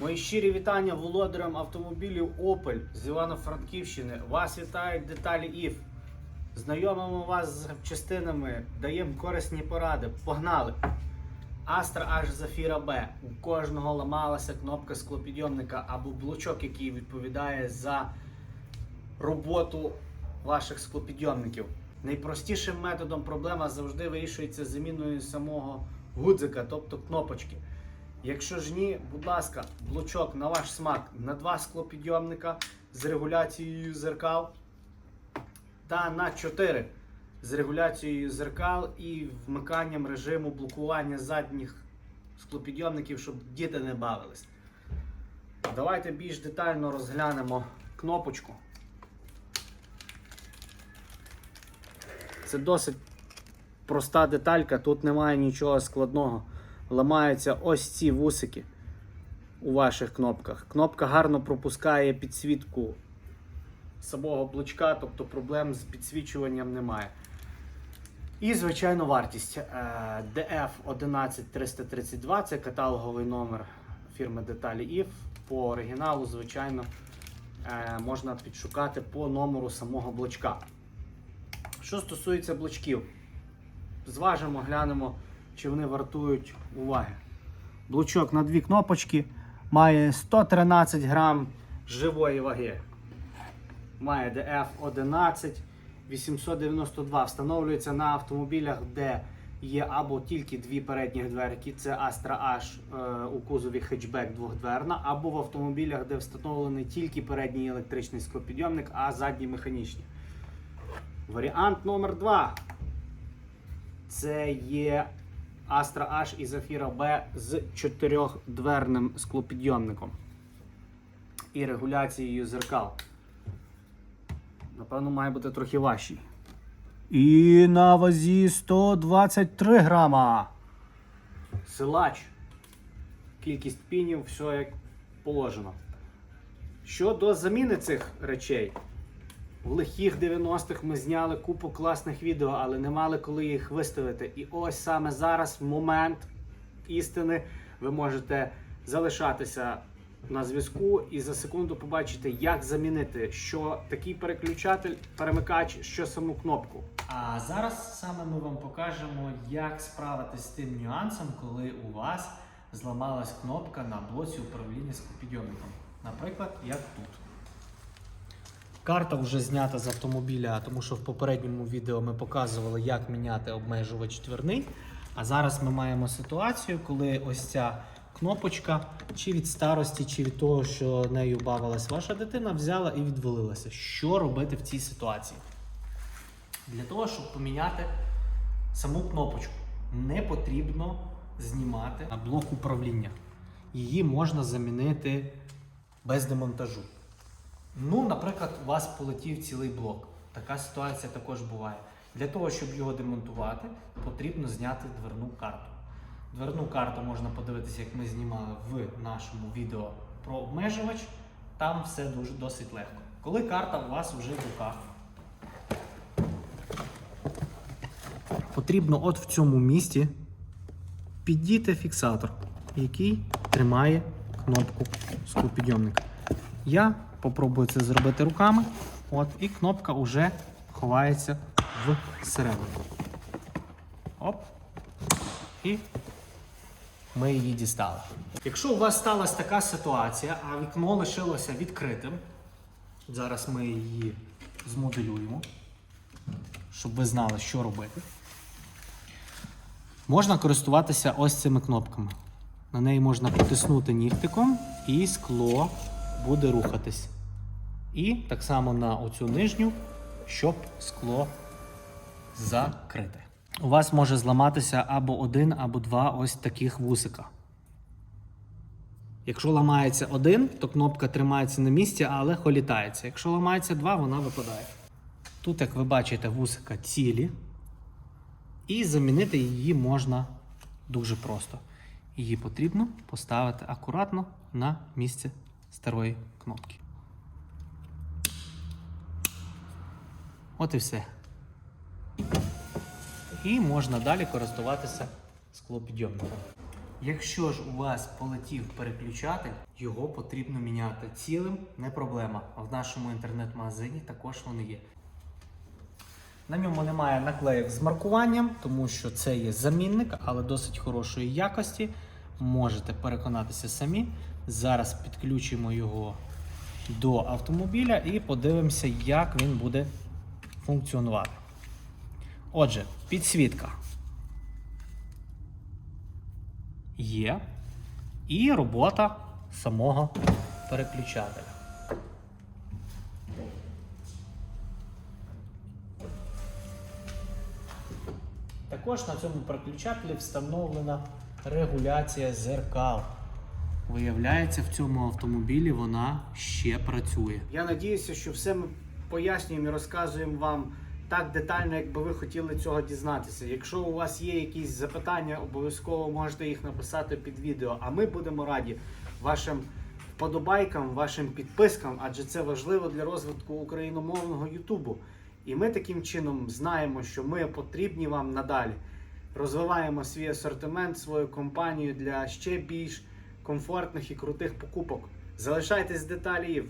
Мої щирі вітання володарям автомобілів Opel з Івано-Франківщини. Вас вітають деталі ІФ. Знайомимо вас з запчастинами, даємо корисні поради. Погнали! Astra H Zafira B. У кожного ламалася кнопка склопідйомника або блочок, який відповідає за роботу ваших склопідйомників. Найпростішим методом проблема завжди вирішується заміною самого гудзика, тобто кнопочки. Якщо ж ні, будь ласка, блочок на ваш смак на два склопідйомника з регуляцією зеркал та на 4 з регуляцією зеркал і вмиканням режиму блокування задніх склопідйомників, щоб діти не бавились. Давайте більш детально розглянемо кнопочку. Це досить проста деталька, тут немає нічого складного. Ламаються ось ці вусики у ваших кнопках. Кнопка гарно пропускає підсвітку самого блочка, тобто проблем з підсвічуванням немає. І, звичайно, вартість. Е, DF 11332 це каталоговий номер фірми Деталі IF. По оригіналу, звичайно, е, можна підшукати по номеру самого блочка. Що стосується блочків, зважимо, глянемо, чи вони вартують уваги. Блочок на дві кнопочки має 113 грам живої ваги. Має DF11 892. Встановлюється на автомобілях, де є або тільки дві передні дверки, це Astra H е, у кузові хетчбек двохдверна, або в автомобілях, де встановлений тільки передній електричний склопідйомник, а задні механічні. Варіант номер 2 Це є Astra H і Zafira B з чотирьохдверним склопідйомником і регуляцією зеркал. Напевно, має бути трохи важчий. І на вазі 123 грама. Силач. Кількість пінів, все як положено. Щодо заміни цих речей, в лихих 90-х ми зняли купу класних відео, але не мали коли їх виставити. І ось саме зараз, момент істини, ви можете залишатися на зв'язку і за секунду побачите, як замінити що такий переключатель, перемикач, що саму кнопку. А зараз саме ми вам покажемо, як справитись з тим нюансом, коли у вас зламалась кнопка на блоці управління склопідйомником. Наприклад, як тут. Карта вже знята з автомобіля, тому що в попередньому відео ми показували, як міняти обмежувач тверний. А зараз ми маємо ситуацію, коли ось ця кнопочка, чи від старості, чи від того, що нею бавилась ваша дитина, взяла і відвалилася. Що робити в цій ситуації? Для того, щоб поміняти саму кнопочку, не потрібно знімати блок управління. Її можна замінити без демонтажу. Ну, наприклад, у вас полетів цілий блок. Така ситуація також буває. Для того, щоб його демонтувати, потрібно зняти дверну карту. Дверну карту можна подивитися, як ми знімали в нашому відео про обмежувач. Там все дуже досить легко. Коли карта у вас вже в руках, потрібно от в цьому місці піддіти фіксатор, який тримає кнопку склопідйомника. Я попробую це зробити руками. От, і кнопка вже ховається всередину. Оп. І ми її дістали. Якщо у вас сталася така ситуація, а вікно лишилося відкритим, зараз ми її змоделюємо, щоб ви знали, що робити. Можна користуватися ось цими кнопками. На неї можна потиснути нігтиком, і скло буде рухатись. І так само на оцю нижню, щоб скло закрите. У вас може зламатися або один, або два ось таких вусика. Якщо ламається один, то кнопка тримається на місці, а легко літається. Якщо ламається два, вона випадає. Тут, як ви бачите, вусика цілі. І замінити її можна дуже просто. Її потрібно поставити акуратно на місце старої кнопки. От і все. І можна далі користуватися склопідйомником. Якщо ж у вас полетів переключатель, його потрібно міняти цілим, не проблема. В нашому інтернет-магазині також вони є. На ньому немає наклеїв з маркуванням, тому що це є замінник, але досить хорошої якості. Можете переконатися самі. Зараз підключимо його до автомобіля і подивимося, як він буде функціонувати. Отже, підсвітка є. І робота самого переключателя. Також на цьому переключателі встановлена регуляція зеркал. Виявляється, в цьому автомобілі вона ще працює. Я надіюся, що все ми пояснюємо і розказуємо вам так детально, якби ви хотіли цього дізнатися. Якщо у вас є якісь запитання, обов'язково можете їх написати під відео. А ми будемо раді вашим вподобайкам, вашим підпискам, адже це важливо для розвитку україномовного Ютубу. І ми таким чином знаємо, що ми потрібні вам надалі. Розвиваємо свій асортимент, свою компанію для ще більш комфортних і крутих покупок. Залишайтесь деталів.